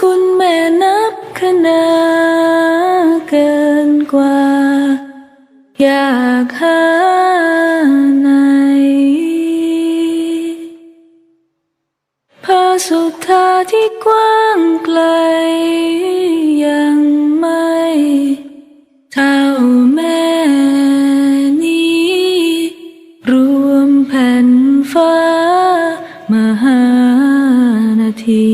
คุณแม่นับคะนาเกินกว่า อยากหาไหนพระสุธาที่กว้างไกล ยังไม่เท่าแม่นี้ รวมแผ่นฟ้ามหานาที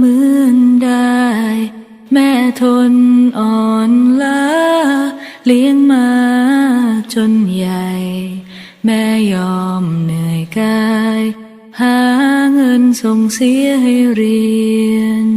ทนอ่อนล้าเลี้ยงมาจนใหญ่ แม่ยอมเหนื่อยกาย หาเงินส่งเสียให้เรียน